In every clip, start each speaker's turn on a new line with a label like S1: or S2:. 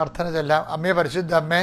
S1: പ്രാർത്ഥന ചെല്ലാം. അമ്മേ പരിശുദ്ധ അമ്മേ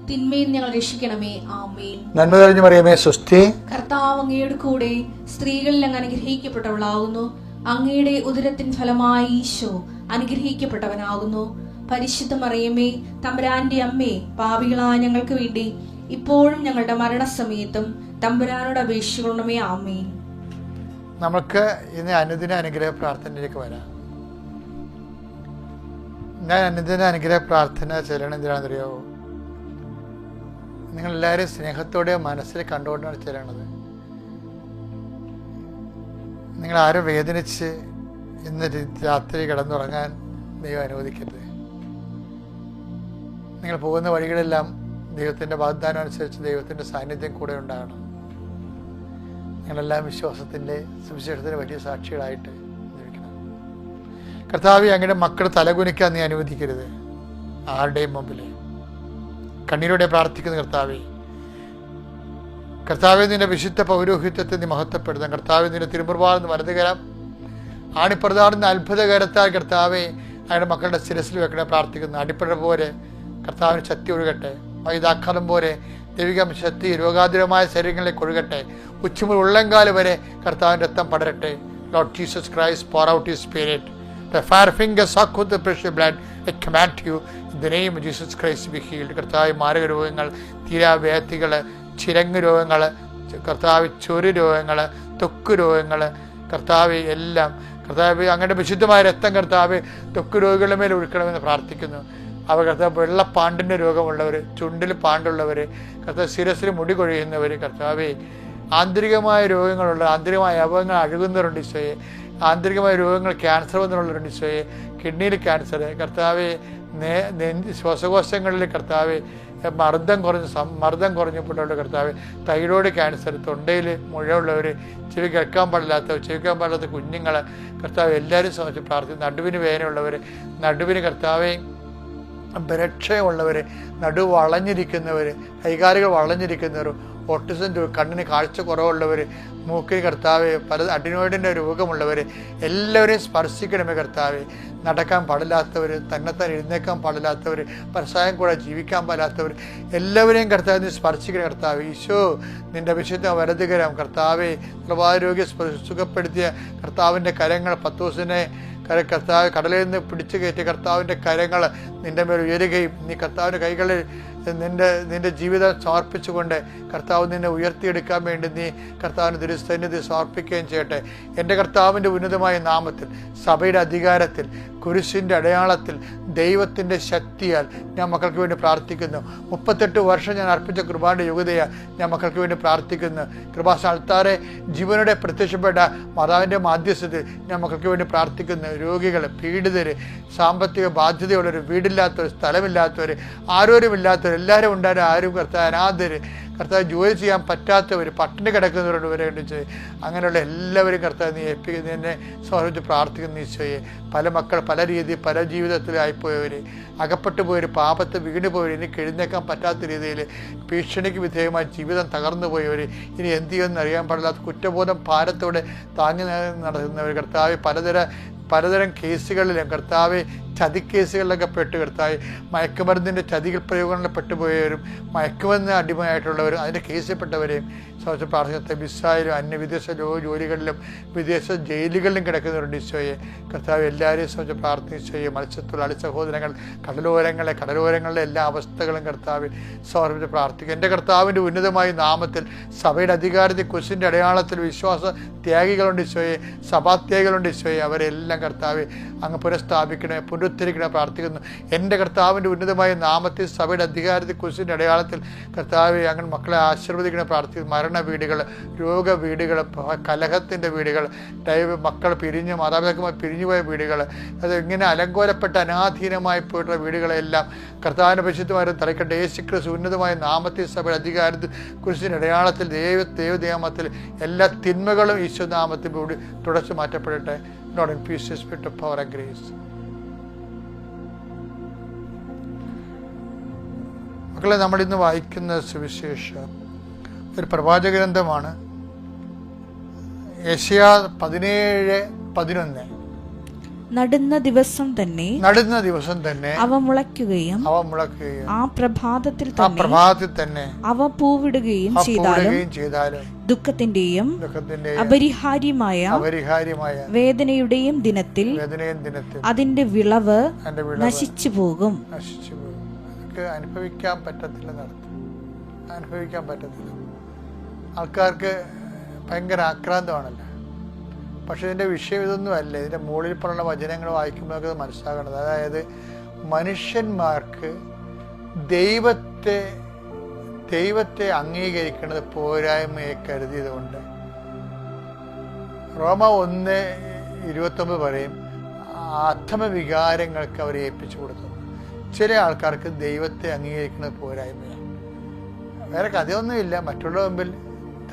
S2: തിന്മയിൽ ഞങ്ങൾ രക്ഷിക്കണമേ. ആമേൻ.
S1: നന്മ തെളിഞ്ഞു മറിയമേ സുസ്ഥി
S2: കർത്താവ് അങ്ങയുടെ കൂടെ സ്ത്രീകളിൽ അങ്ങ് അനുഗ്രഹിക്കപ്പെട്ടവളാകുന്നു. അങ്ങയുടെ ഉദരത്തിൻ ഫലമായി ഈശോ അനുഗ്രഹിക്കപ്പെട്ടവനാകുന്നു. പരിശുദ്ധ മറിയമേ തമ്പുരാന്റെ അമ്മേ പാപികളായ ഞങ്ങൾക്ക് വേണ്ടി ഇപ്പോഴും ഞങ്ങളുടെ മരണസമയത്തും തമ്പുരാനോട് അപേക്ഷിക്കണമേ. ആമേൻ.
S1: നമുക്ക് ഇന്ന് അനുദിന അനുഗ്രഹ പ്രാർത്ഥനയിലേക്ക് വരാം. ഞാൻ അനുദിന അനുഗ്രഹ പ്രാർത്ഥന ചെല്ലണം നിങ്ങൾ സ്നേഹത്തോടെ മനസ്സിൽ കണ്ടുകൊണ്ടാണ് ചേരണത് നിങ്ങളാരും വേദനിച്ച് ഇന്ന് രാത്രി കിടന്നുറങ്ങാൻ ദൈവം അനുവദിക്കരുത്. നിങ്ങൾ പോകുന്ന വഴികളെല്ലാം ദൈവത്തിന്റെ വാഗ്ദാനം അനുസരിച്ച് ദൈവത്തിന്റെ സാന്നിധ്യം കൂടെ ഉണ്ടാകണം. നിങ്ങളെല്ലാം വിശ്വാസത്തിന്റെ സുവിശേഷത്തിന്റെ വലിയ സാക്ഷികളായിട്ട് ജീവിക്കണം. കർത്താവ് അങ്ങയുടെ മക്കൾ തലകുനിക്കാൻ നീ അനുവദിക്കരുത്. ആരുടെയും മുമ്പിൽ കണ്ണീരോടെ പ്രാർത്ഥിക്കുന്ന കർത്താവെ കർത്താവെ നിന്റെ വിശുദ്ധ പൗരോഹിത്യത്തെ നീ മഹത്വപ്പെടുത്താം കർത്താവെ നിന്റെ തിരുമുറുപാടുന്ന വലതുകരം ആണിപ്രതാടുന്ന അത്ഭുതകരത്താൽ കർത്താവെ അയാളുടെ മക്കളുടെ ശിരസിൽ വെക്കണേ പ്രാർത്ഥിക്കുന്നു. അടിപ്പഴ പോലെ കർത്താവിന് ശക്തി ഒഴുകട്ടെ. വൈതാക്കാലം പോലെ ദൈവികം ശക്തി രോഗാതുരമായ ശരീരങ്ങളിലേക്ക് ഒഴുകട്ടെ ഉച്ചമുറി ഉള്ളങ്കാൽ വരെ കർത്താവിന്റെ രക്തം പടരട്ടെ. Lord Jesus Christ pour out his spirit. The fire finger suck with the precious blood. I command you in the name of Jesus Christ be healed. കർത്താവ് മാരക രോഗങ്ങൾ തീരാവ്യാധികൾ ചിരങ്ങ് രോഗങ്ങൾ കർത്താവ് ചൊരു രോഗങ്ങൾ തൊക്ക് രോഗങ്ങൾ കർത്താവ് എല്ലാം കർത്താവ് അങ്ങയുടെ വിശുദ്ധമായ രക്തം കർത്താവ് തൊക്ക് രോഗികളുടെ മേൽ ഒഴുക്കണമെന്ന് പ്രാർത്ഥിക്കുന്നു. അവ കർത്താവ് വെള്ളപ്പാണ്ടിന്റെ രോഗമുള്ളവർ ചുണ്ടിൽ പാണ്ടുള്ളവർ കർത്താവ് ശിരസിൽ മുടി കൊഴിയുന്നവർ കർത്താവെ ആന്തരികമായ രോഗങ്ങളുള്ള ആന്തരികമായ അവയവങ്ങൾ അഴുകുന്നവരുണ്ട് ഈശോയെ. ആന്തരികമായ രോഗങ്ങൾ ക്യാൻസർ ഒരു ഈശോയെ കിഡ്നിയിൽ ക്യാൻസർ കർത്താവെ നെഞ്ച് ശ്വാസകോശങ്ങളിൽ കർത്താവ് മർദ്ദം കുറഞ്ഞ് മർദ്ദം കുറഞ്ഞപ്പെട്ടുള്ള കർത്താവ് തൈറോയ്ഡ് ക്യാൻസർ തൊണ്ടയിൽ മുഴയുള്ളവർ ചെവി കേൾക്കാൻ പാടില്ലാത്ത ചെവിക്കാൻ പാടില്ലാത്ത കുഞ്ഞുങ്ങൾ കർത്താവ് എല്ലാവരും സംബന്ധിച്ച് പ്രാർത്ഥിക്കും നടുവിന് വേദനയുള്ളവർ നടുവിന് കർത്താവേ ബലക്ഷയമുള്ളവർ നടു വളഞ്ഞിരിക്കുന്നവർ കൈകാലുകൾ വളഞ്ഞിരിക്കുന്നവർ ഓട്ടിസം കണ്ണിന് കാഴ്ച കുറവുള്ളവർ മൂക്കിന് കർത്താവ് പല അഡിനോയിഡിന്റെ രോഗമുള്ളവർ എല്ലാവരെയും സ്പർശിക്കണമേ കർത്താവ്. നടക്കാൻ പാടില്ലാത്തവർ തന്നെത്താൻ എഴുന്നേക്കാൻ പാടില്ലാത്തവർ പരസായം കൂടെ ജീവിക്കാൻ പാടില്ലാത്തവർ എല്ലാവരെയും കർത്താവ് നീ സ്പർശിക്കണം കർത്താവ്. ഈശോ നിന്റെ വിശുദ്ധ വലതുകരം. കർത്താവെ പ്രഭാരോഗ്യ സുഖപ്പെടുത്തിയ കർത്താവിന്റെ കരങ്ങൾ കര- കർത്താവ് കടലിൽ നിന്ന് പിടിച്ചു കയറ്റിയ കർത്താവിന്റെ കരങ്ങൾ നിന്റെ മേൽ ഉയരുകയും നീ കർത്താവിന്റെ കൈകളിൽ നിന്റെ നിന്റെ ജീവിതം സമർപ്പിച്ചുകൊണ്ട് കർത്താവ് നിന്നെ ഉയർത്തിയെടുക്കാൻ വേണ്ടി നീ കർത്താവിന് ദുരുസന്നിധി സമർപ്പിക്കുകയും ചെയ്യട്ടെ. എന്റെ കർത്താവിന്റെ ഉന്നതമായ നാമത്തിൽ സഭയുടെ അധികാരത്തിൽ കുരിശിന്റെ അടയാളത്തിൽ ദൈവത്തിന്റെ ശക്തിയാൽ ഞാൻ മക്കൾക്ക് വേണ്ടി പ്രാർത്ഥിക്കുന്നു. മുപ്പത്തെട്ട് വർഷം ഞാൻ അർപ്പിച്ച കൃപാന്റെ യോഗ്യതയാൽ ഞാൻ മക്കൾക്ക് വേണ്ടി പ്രാർത്ഥിക്കുന്നു. കൃപാസ്ഥാനത്താറെ ജീവനോടെ പ്രത്യക്ഷപ്പെട്ട മാതാവിന്റെ മാധ്യസ്ഥത്തിൽ ഞാൻ മക്കൾക്ക് വേണ്ടി പ്രാർത്ഥിക്കുന്നു. രോഗികൾ പീഡിതർ സാമ്പത്തിക ബാധ്യതയുള്ളവർ വീടില്ലാത്തവർ സ്ഥലമില്ലാത്തവർ ആരോരുമില്ലാത്തവർ എല്ലാവരും ഉണ്ടായിരുന്നു. ആരും കർത്താവ് അനാഥര് കർത്താവ് ജോലി ചെയ്യാൻ പറ്റാത്തവർ പട്ടിണി കിടക്കുന്നവരോട് വരെ ഉണ്ട് അങ്ങനെയുള്ള എല്ലാവരും കർത്താവ് നീ ഏൽപ്പിക്കുന്ന. എന്നെ സമർപ്പിച്ച് പ്രാർത്ഥിക്കുന്ന ഈശോയെ. പല മക്കൾ പല രീതിയിൽ പല ജീവിതത്തിലായിപ്പോയവർ അകപ്പെട്ടു പോയവർ പാപത്ത് വീണ് പോയവർ ഇനി എഴുന്നേക്കാൻ പറ്റാത്ത രീതിയിൽ ഭീഷണിക്ക് വിധേയമായി ജീവിതം തകർന്നു പോയവർ ഇനി എന്ത് ചെയ്യുമെന്ന് അറിയാൻ പാടില്ലാത്ത കുറ്റബോധം ഭാരത്തോടെ താങ്ങി നടത്തുന്നവർ കർത്താവ്. പലതര പലതരം കേസുകളിലും കർത്താവ് ചതിക്കേസുകളിലൊക്കെ പെട്ട് കർത്താവ് മയക്കുമരുന്നിന്റെ ചതികൾ പ്രയോഗങ്ങളിൽ പെട്ടുപോയവരും മയക്കുമരുന്ന് അടിമയായിട്ടുള്ളവരും അതിന്റെ കേസിൽപ്പെട്ടവരെയും സംബന്ധിച്ച് പ്രാർത്ഥനത്തെ മിസ്സായാലും അന്യ വിദേശ ജോലികളിലും വിദേശ ജയിലുകളിലും കിടക്കുന്നവരുണ്ട് ഈശോയെ കർത്താവ് എല്ലാവരെയും സംബന്ധിച്ച് പ്രാർത്ഥിച്ചോയെ മത്സ്യത്തൊഴിലാളി സഹോദരങ്ങൾ കടലോരങ്ങളെ കടലോരങ്ങളിലെ എല്ലാ അവസ്ഥകളും കർത്താവ് സമർപ്പിച്ച് പ്രാർത്ഥിക്കും. എന്റെ കർത്താവിന്റെ ഉന്നതമായ നാമത്തിൽ സഭയുടെ അധികാരത്തിൽ കുശിന്റെ അടയാളത്തിൽ വിശ്വാസ ത്യാഗികളുണ്ട് ഈശോയെ സഭാത്യാഗികളുണ്ട് ഈശോയെ അവരെല്ലാം കർത്താവ് അങ്ങ് പുനഃസ്ഥാപിക്കണേ പുനരുദ്ധരിക്കണേ പ്രാർത്ഥിക്കുന്നു. എന്റെ കർത്താവിന്റെ ഉന്നതമായ നാമത്തിൽ സഭയുടെ അധികാരത്തിൽ കുശിന്റെ അടയാളത്തിൽ കർത്താവ് അങ്ങനെ മക്കളെ ആശീർവദിക്കണം പ്രാർത്ഥിക്കുന്നു. മരണ വീടുകൾ രോഗ വീടുകൾ കലഹത്തിന്റെ വീടുകൾ ദൈവ മക്കൾ പിരിഞ്ഞ് മാതാപിതാക്കന്മാർ പിരിഞ്ഞുപോയ വീടുകൾ അത് ഇങ്ങനെ അലങ്കോലപ്പെട്ട അനാധീനമായി പോയിട്ടുള്ള വീടുകളെല്ലാം കർത്താവിന്റെ പരിശുദ്ധമായ തലക്കട്ടെ യേശുക്രിസ് ഉന്നതമായ നാമത്തിൽ സഭയുടെ അധികാരത്തിൽ കുരിശിന്റെ അടയാളത്തിൽ ദൈവ ദൈവനാമത്തിൽ എല്ലാ തിന്മകളും ഈശോ നാമത്തിൽ കൂടി തുടച്ചു മാറ്റപ്പെടട്ടെ. Not in peace spirit of power grace മക്കളെ നമ്മൾ ഇന്ന് വായിക്കുന്ന സുവിശേഷം ഒരു പ്രവാചക ഗ്രന്ഥമാണ് ഏഷ്യ പതിനേഴ് പതിനൊന്ന്.
S3: നടുന്ന ദിവസം തന്നെ
S1: നടുന്ന ദിവസം തന്നെ
S3: അവ മുളയ്ക്കുകയും
S1: അവ മുളയ്ക്കുകയും
S3: ആ പ്രഭാതത്തിൽ
S1: ആ
S3: തന്നെ
S1: പ്രഭാതത്തിൽ തന്നെ
S3: അവ പൂവിടുകയും
S1: ആ
S3: ചെയ്താലും
S1: ചെയ്താലും
S3: ദുഃഖത്തിന്റെയും
S1: ദുഃഖത്തിന്റെ
S3: അപരിഹാര്യമായ
S1: അപരിഹാര്യമായ
S3: വേദനയുടെയും ദിനത്തിൽ
S1: വേദനയും ദിനത്തിൽ
S3: അതിന്റെ വിളവ് നശിച്ചു പോകും.
S1: നശിച്ചു പോകും. അതൊക്കെ അനുഭവിക്കാൻ പറ്റത്തില്ല നടത്തും. അനുഭവിക്കാൻ പറ്റത്തില്ല. ആൾക്കാർക്ക് ഭയങ്കര ആക്രാന്തമാണല്ലോ. പക്ഷെ ഇതിന്റെ വിഷയം ഇതൊന്നും അല്ല. ഇതിന്റെ മുകളിൽ പറഞ്ഞ വചനങ്ങൾ വായിക്കുമ്പോഴൊക്കെ നമുക്ക് മനസ്സിലാകണത് അതായത് മനുഷ്യന്മാർക്ക് ദൈവത്തെ ദൈവത്തെ അംഗീകരിക്കുന്നത് പോരായ്മയെ കരുതിയതുകൊണ്ട്. റോമ ഒന്ന് ഇരുപത്തൊമ്പത് പറയും ആത്മവികാരങ്ങൾക്ക് അവരെ ഏൽപ്പിച്ചു കൊടുത്തു ചില ആൾക്കാർക്ക് ദൈവത്തെ അംഗീകരിക്കുന്ന പോരായ്മയാണ്. വേറെ കഥയൊന്നുമില്ല മറ്റുള്ള മുമ്പിൽ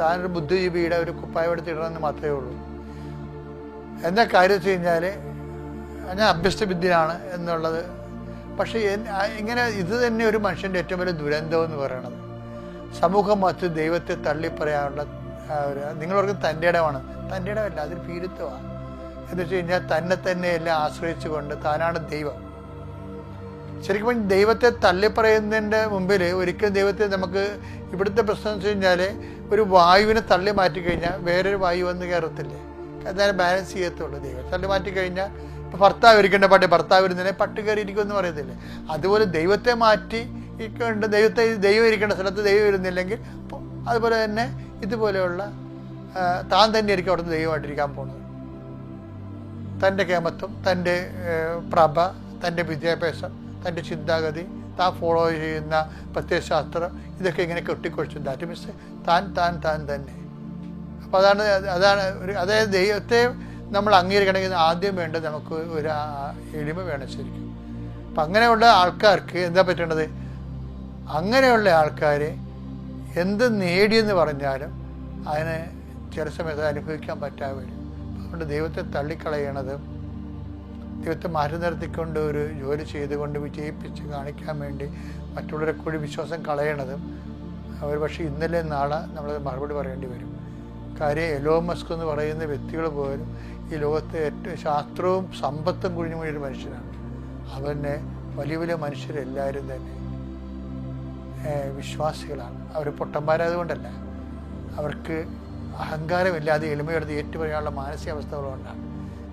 S1: താനൊരു ബുദ്ധിജീവിയുടെ ഒരു കുപ്പായം എടുത്തിടണമെന്ന് മാത്രമേ ഉള്ളൂ. എന്താ കാര്യം വെച്ച് കഴിഞ്ഞാൽ ഞാൻ അഭ്യസ്തവിദ്യനാണ് എന്നുള്ളത്. പക്ഷേ ഇങ്ങനെ ഇത് തന്നെ ഒരു മനുഷ്യന്റെ ഏറ്റവും വലിയ ദുരന്തം എന്ന് പറയണത്. സമൂഹം മറ്റ് ദൈവത്തെ തള്ളിപ്പറയാനുള്ള പറയാനുള്ള ഒരു നിങ്ങളവർക്ക് തന്റെ ഇടമാണ്. തന്റെ ഇടമല്ല അതൊരു പീരുത്വമാണ് എന്ന് വെച്ച് കഴിഞ്ഞാൽ തന്നെ തന്നെ എല്ലാം ആശ്രയിച്ചുകൊണ്ട് താനാണ് ദൈവം. ശരിക്കും ദൈവത്തെ തള്ളിപ്പറയുന്നതിന്റെ മുമ്പിൽ ഒരിക്കലും ദൈവത്തെ നമുക്ക് ഇവിടുത്തെ പ്രശ്നം എന്ന് വെച്ച് കഴിഞ്ഞാൽ ഒരു വായുവിനെ തള്ളി മാറ്റി കഴിഞ്ഞാൽ വേറൊരു വായു വന്ന് കയറത്തില്ലേ അതാണ് ബാലൻസ് ചെയ്യത്തുള്ളൂ ദൈവം. തള്ളി മാറ്റി കഴിഞ്ഞാൽ ഇപ്പോൾ ഭർത്താവ് ഇരിക്കേണ്ട പട്ടി ഭർത്താവ് ഇരുന്നതിനെ പട്ട് കയറി ഇരിക്കുമെന്ന് പറയത്തില്ലേ? അതുപോലെ ദൈവത്തെ മാറ്റി ഇരിക്കേണ്ട ദൈവത്തെ ദൈവം ഇരിക്കേണ്ട സ്ഥലത്ത് ദൈവം ഇരുന്നില്ലെങ്കിൽ അതുപോലെ തന്നെ ഇതുപോലെയുള്ള താൻ തന്നെ ആയിരിക്കും അവിടുന്ന് ദൈവമായിട്ടിരിക്കാൻ പോകുന്നത്. തന്റെ കേമത്വം തന്റെ പ്രഭ തന്റെ വിദ്യാഭ്യാസം തന്റെ ചിന്താഗതി താൻ ഫോളോ ചെയ്യുന്ന പ്രത്യയശാസ്ത്രം ഇതൊക്കെ ഇങ്ങനെ കെട്ടിക്കൊഴിച്ചു. ദാറ്റ് മീൻസ് താൻ താൻ താൻ തന്നെ. അപ്പോൾ അതാണ് അതാണ് ഒരു അതായത് ദൈവത്തെ നമ്മൾ അംഗീകരിക്കണമെങ്കിൽ ആദ്യം വേണ്ടത് നമുക്ക് ഒരു എളിമ വേണം ശരിക്കും. അപ്പം അങ്ങനെയുള്ള ആൾക്കാർക്ക് എന്താ പറ്റേണ്ടത്? അങ്ങനെയുള്ള ആൾക്കാർ എന്ത് നേടിയെന്ന് പറഞ്ഞാലും അതിന് ചില സമയത്ത് അനുഭവിക്കാൻ പറ്റാതെ വരും. അതുകൊണ്ട് ദൈവത്തെ തള്ളിക്കളയണത് ദൈവത്തെ മാറ്റി നിർത്തിക്കൊണ്ട് ഒരു ജോലി ചെയ്തുകൊണ്ട് വിജയിപ്പിച്ച് കാണിക്കാൻ വേണ്ടി മറ്റുള്ളവരെ കൂടി വിശ്വാസം കളയണതും അവർ പക്ഷേ ഇന്നലെ നാളെ നമ്മൾ മറുപടി പറയേണ്ടി വരും. കാര്യം എലോ മസ്ക് എന്ന് പറയുന്ന വ്യക്തികൾ പോലും ഈ ലോകത്തെ ഏറ്റവും ശാസ്ത്രവും സമ്പത്തും കുഴിഞ്ഞു ഒരു മനുഷ്യനാണ്. അവനെ വലിയ വലിയ മനുഷ്യരെല്ലാവരും തന്നെ വിശ്വാസികളാണ്. അവർ പൊട്ടന്മാരായതുകൊണ്ടല്ല. അവർക്ക് അഹങ്കാരമില്ലാതെ എളിമയെടുത്ത് ഏറ്റുപറയാനുള്ള മാനസികാവസ്ഥകളുകൊണ്ടാണ്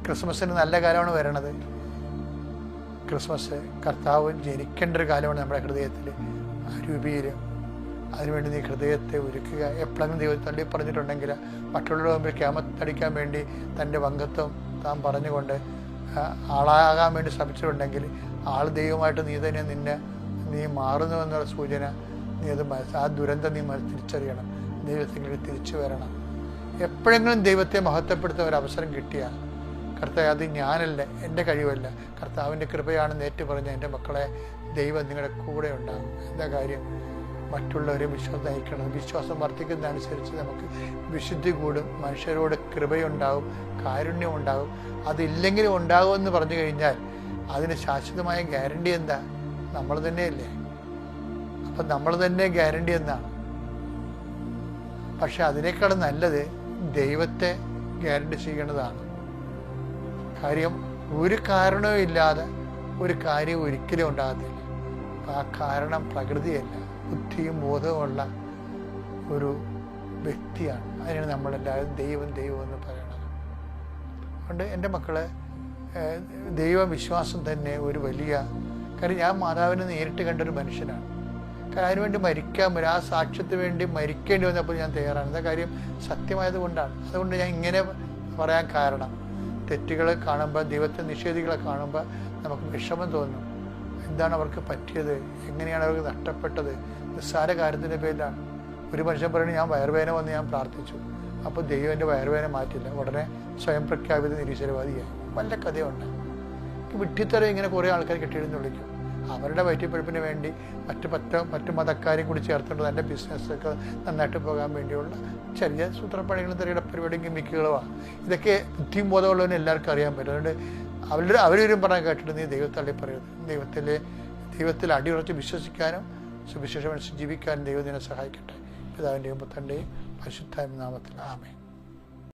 S1: ക്രിസ്മസിന് നല്ല കാലമാണ് വരണത്. ക്രിസ്മസ് കർത്താവ് ജനിക്കേണ്ട ഒരു കാലമാണ് നമ്മുടെ ഹൃദയത്തിൽ. രൂപീരം അതിനുവേണ്ടി നീ ഹൃദയത്തെ ഒരുക്കുക. എപ്പോഴെങ്കിലും ദൈവം തള്ളി പറഞ്ഞിട്ടുണ്ടെങ്കിൽ മറ്റുള്ളവരുടെ മുമ്പിൽ ക്യാമത്തടിക്കാൻ വേണ്ടി തന്റെ വങ്കത്വം താൻ പറഞ്ഞുകൊണ്ട് ആ, ആളാകാൻ വേണ്ടി ശ്രമിച്ചിട്ടുണ്ടെങ്കിൽ ആൾ ദൈവമായിട്ട് നീ തന്നെ നിന്നെ നീ മാറുന്നു എന്നുള്ള സൂചന നീ അത് ആ ദുരന്തം നീ തിരിച്ചറിയണം. ദൈവത്തിലേക്ക് തിരിച്ചു വരണം. എപ്പോഴെങ്കിലും ദൈവത്തെ മഹത്വപ്പെടുത്തുന്ന ഒരു അവസരം കിട്ടിയാൽ കർത്താവ് അത് ഞാനല്ല എന്റെ കഴിവല്ല. കർത്താവിന്റെ കൃപയാണെന്ന് ഏറ്റു പറഞ്ഞ എന്റെ മക്കളെ ദൈവം നിങ്ങളുടെ കൂടെ ഉണ്ടാകും. എന്താ കാര്യം? മറ്റുള്ളവരെ വിശ്വാസം നയിക്കണം വിശ്വാസം വർദ്ധിക്കുന്നതനുസരിച്ച് നമുക്ക് വിശുദ്ധി കൂടും മനുഷ്യരോട് കൃപയുണ്ടാവും കാരുണ്യം ഉണ്ടാവും അതില്ലെങ്കിലും ഉണ്ടാകുമെന്ന് പറഞ്ഞു കഴിഞ്ഞാൽ അതിന് ശാശ്വതമായ ഗ്യാരണ്ടി എന്താ? നമ്മൾ തന്നെയല്ലേ. അപ്പം നമ്മൾ തന്നെ ഗ്യാരണ്ടി എന്നാണ്. പക്ഷെ അതിനേക്കാൾ നല്ലത് ദൈവത്തെ ഗ്യാരണ്ടി ചെയ്യേണ്ടതാണ് കാര്യം ഒരു കാരണവും ഇല്ലാതെ ഒരു കാര്യം ഒരിക്കലും ഉണ്ടാകത്തില്ല. ആ കാരണം പ്രകൃതിയല്ല ബുദ്ധിയും ബോധവുമുള്ള ഒരു വ്യക്തിയാണ്. അതിനാണ് നമ്മളെല്ലാവരും ദൈവം ദൈവം എന്ന് പറയണത്. അതുകൊണ്ട് എന്റെ മക്കളെ ദൈവവിശ്വാസം തന്നെ ഒരു വലിയ കാര്യം. ഞാൻ മാതാവിനെ നേരിട്ട് കണ്ട ഒരു മനുഷ്യനാണ്. കാരണം അതിനുവേണ്ടി മരിക്കാൻ വരും ആ സാക്ഷ്യത്തിന് വേണ്ടി മരിക്കേണ്ടി വന്നപ്പോൾ ഞാൻ തയ്യാറാണ്. എന്താ കാര്യം? സത്യമായത് കൊണ്ടാണ്. അതുകൊണ്ട് ഞാൻ ഇങ്ങനെ പറയാൻ കാരണം. തെറ്റുകളെ കാണുമ്പോൾ ദൈവത്തെ നിഷേധികളെ കാണുമ്പോൾ നമുക്ക് വിഷമം തോന്നും. എന്താണ് അവർക്ക് പറ്റിയത്? എങ്ങനെയാണ് അവർക്ക് നഷ്ടപ്പെട്ടത്? നിസ്സാര കാര്യത്തിന്റെ പേരിലാണ്. ഒരു മനുഷ്യൻ പറയുന്നത് ഞാൻ വയറുവേദന വന്ന് ഞാൻ പ്രാർത്ഥിച്ചു. അപ്പോൾ ദൈവം എന്റെ വയറുവേദന മാറ്റില്ല ഉടനെ സ്വയം പ്രഖ്യാപിത നിരീശ്വരവാദിയായി. വല്ല കഥയുണ്ട്. വിട്ടിത്തരം ഇങ്ങനെ കുറേ ആൾക്കാർ കെട്ടിയെഴുന്ന് വിളിക്കും അവരുടെ വയറ്റിപ്പഴുപ്പിന് വേണ്ടി മറ്റു പറ്റ മറ്റ് മതക്കാരെയും കൂടി ചേർത്തുകൊണ്ട് തന്റെ ബിസിനസ്സൊക്കെ നന്നായിട്ട് പോകാൻ വേണ്ടിയുള്ള ചെറിയ സൂത്രപ്പണികളും ചെറിയ പരിപാടിയും ഗിമ്മിക്കുകളുമാണ്. ഇതൊക്കെ ബുദ്ധിയും ബോധമുള്ളവന് എല്ലാവർക്കും അറിയാൻ പറ്റും. അതുകൊണ്ട് അവരുടെ അവരും പറഞ്ഞാൽ കേട്ടിട്ട് നീ ദൈവത്തള്ളി പറയരുത്. ദൈവത്തിലെ ദൈവത്തിൽ അടിയുറച്ച് വിശ്വസിക്കാനും സുവിശേഷം ജീവിക്കാനും ദൈവം നിന്നെ സഹായിക്കട്ടെ. പിതാവിന്റെയും പുത്രന്റെയും പരിശുദ്ധായ നാമത്തിൽ ആമേ